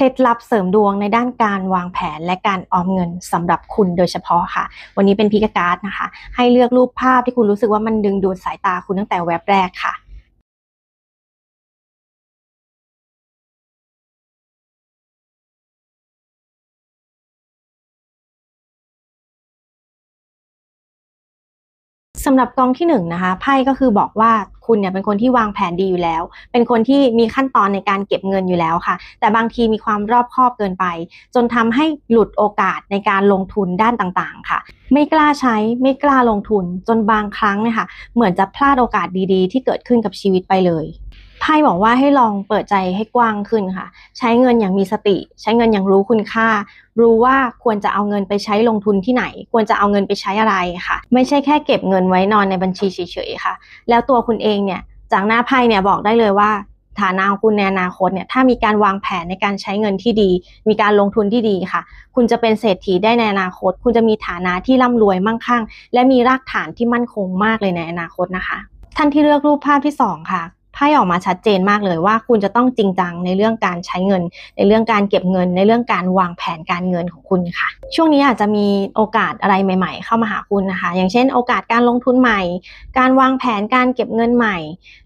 เคล็ดลับเสริมดวงในด้านการวางแผนและการออมเงินสำหรับคุณโดยเฉพาะค่ะ วันนี้เป็นพิกการ์ดนะคะ ให้เลือกรูปภาพที่คุณรู้สึกว่ามันดึงดูดสายตาคุณตั้งแต่แว็บแรกค่ะ สำหรับกองที่หนึ่งนะคะไพ่ก็คือบอกว่าคุณเนี่ยเป็นคนที่วางแผนดีอยู่แล้ว เป็นคนที่มีขั้นตอนในการเก็บเงินอยู่แล้วค่ะ แต่บางทีมีความรอบคอบเกินไป จนทำให้หลุดโอกาสในการลงทุนด้านต่างๆ ค่ะ ไม่กล้าใช้ไม่กล้าลงทุนจนบางครั้งเนี่ยค่ะเหมือนจะพลาดโอกาสดีๆ ที่เกิดขึ้นกับชีวิตไปเลย ไพ่บอกว่าให้ลองเปิดใจให้กว้างขึ้นค่ะ ใช้เงินอย่างมีสติ ใช้เงินอย่างรู้คุณค่า รู้ว่าควรจะเอาเงินไปใช้ลงทุนที่ไหน ควรจะเอาเงินไปใช้อะไรค่ะ ไม่ใช่แค่เก็บเงินไว้นอนในบัญชีเฉยๆค่ะ แล้วตัวคุณเองเนี่ยจากหน้าไพ่เนี่ยบอกได้เลยว่าฐานะของคุณในอนาคตเนี่ยถ้ามีการวางแผนในการใช้เงินที่ดี มีการลงทุนที่ดีค่ะ คุณจะเป็นเศรษฐีได้ในอนาคต คุณจะมีฐานะที่ร่ำรวยมั่งคั่ง และมีรากฐานที่มั่นคงมากเลยในอนาคตนะคะ ท่านที่เลือกรูปภาพที่สองค่ะ ไพ่ออกมาชัดเจนมากเลยว่า คุณจะต้องจริงจังในเรื่องการใช้เงิน ในเรื่องการเก็บเงิน ในเรื่องการวางแผนการเงินของคุณค่ะ ช่วงนี้อาจจะมีโอกาสอะไรใหม่ ๆ เข้ามาหาคุณนะคะ อย่างเช่น โอกาสการลงทุนใหม่ การวางแผนการเก็บเงินใหม่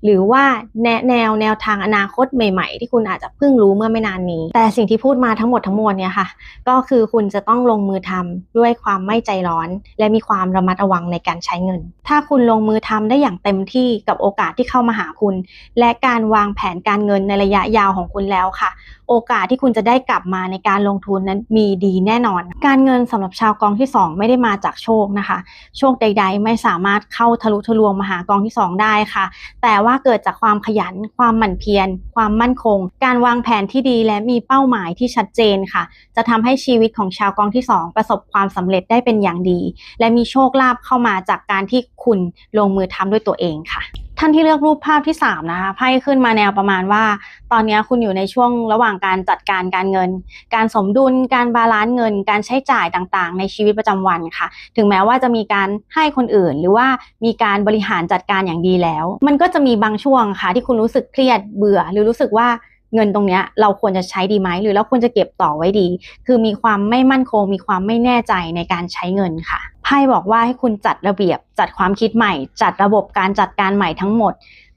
หรือว่าแนแนวแนวทางอนาคตใหม่ ๆ ที่คุณอาจจะเพิ่งรู้เมื่อไม่นานนี้ แต่สิ่งที่พูดมาทั้งหมดทั้งมวลเนี่ยค่ะ ก็คือคุณจะต้องลงมือทำด้วยความไม่ใจร้อน และมีความระมัดระวังในการใช้เงิน ถ้าคุณลงมือทำได้อย่างเต็มที่กับโอกาสที่เข้ามาหาคุณและการวางแผนการเงินในระยะยาวของคุณแล้วค่ะ โอกาสที่คุณจะได้กลับมาในการลงทุนนั้นมีดีแน่นอน การเงินสำหรับชาวกองที่ 2 ไม่ได้มาจากโชคนะคะ โชคใด ๆ ไม่สามารถเข้าทะลุทะลวงมาหากองที่ 2 ได้ค่ะ แต่ว่าเกิดจากความขยัน ความหมั่นเพียร ความมั่นคง การวางแผนที่ดีและมีเป้าหมายที่ชัดเจนค่ะ จะทำให้ชีวิตของชาวกองที่ 2 ประสบความสำเร็จได้เป็นอย่างดี และมีโชคลาภเข้ามาจากการที่คุณลงมือทำด้วยตัวเองค่ะ ท่านที่เลือกรูปภาพที่ 3 นะคะไพ่ขึ้นมาแนวประมาณว่า ตอนนี้คุณอยู่ในช่วงระหว่างการจัดการการเงิน การสมดุลการบาลานซ์เงิน การใช้จ่ายต่างๆ ในชีวิตประจำวันค่ะ ถึงแม้ว่าจะมีการให้คนอื่น หรือว่ามีการบริหารจัดการอย่างดีแล้ว มันก็จะมีบางช่วงค่ะ ที่คุณรู้สึกเครียดเบื่อ หรือรู้สึกว่าเงินตรงเนี้ยเราควรจะใช้ดีไหมหรือเราควรจะเก็บต่อไว้ดี คือมีความไม่มั่นคง มีความไม่แน่ใจในการใช้เงินค่ะ พ่บอกว่าให้คุณจัดระเบียบ จัดความคิดใหม่ จัดระบบการจัดการใหม่ทั้งหมด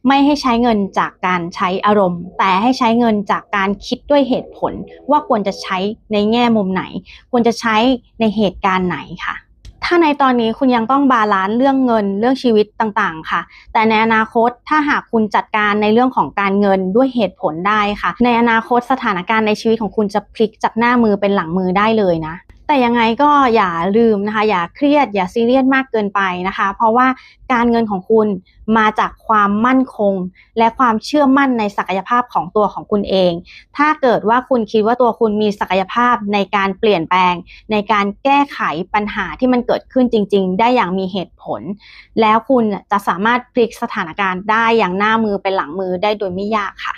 ไม่ให้ใช้เงินจากการใช้อารมณ์ แต่ให้ใช้เงินจากการคิดด้วยเหตุผล ว่าควรจะใช้ในแง่มุมไหน ควรจะใช้ในเหตุการณ์ไหนค่ะถ้าในตอนนี้คุณยังต้องบาลานซ์เรื่องเงินเรื่องชีวิตต่างๆ ค่ะ แต่ในอนาคตถ้าหากคุณจัดการในเรื่องของการเงินด้วยเหตุผลได้ค่ะ ในอนาคตสถานการณ์ในชีวิตของคุณจะพลิกจากหน้ามือเป็นหลังมือได้เลยนะ แต่ยังไงก็อย่าลืมนะคะ อย่าเครียด อย่าซีเรียสมากเกินไปนะคะ เพราะว่าการเงินของคุณมาจากความมั่นคง และความเชื่อมั่นในศักยภาพของตัวของคุณเอง ถ้าเกิดว่าคุณคิดว่าตัวคุณมีศักยภาพในการเปลี่ยนแปลง ในการแก้ไขปัญหาที่มันเกิดขึ้นจริง ๆ ได้อย่างมีเหตุผล แล้วคุณจะสามารถพลิกสถานการณ์ได้อย่างหน้ามือเป็นหลังมือได้โดยไม่ยากค่ะ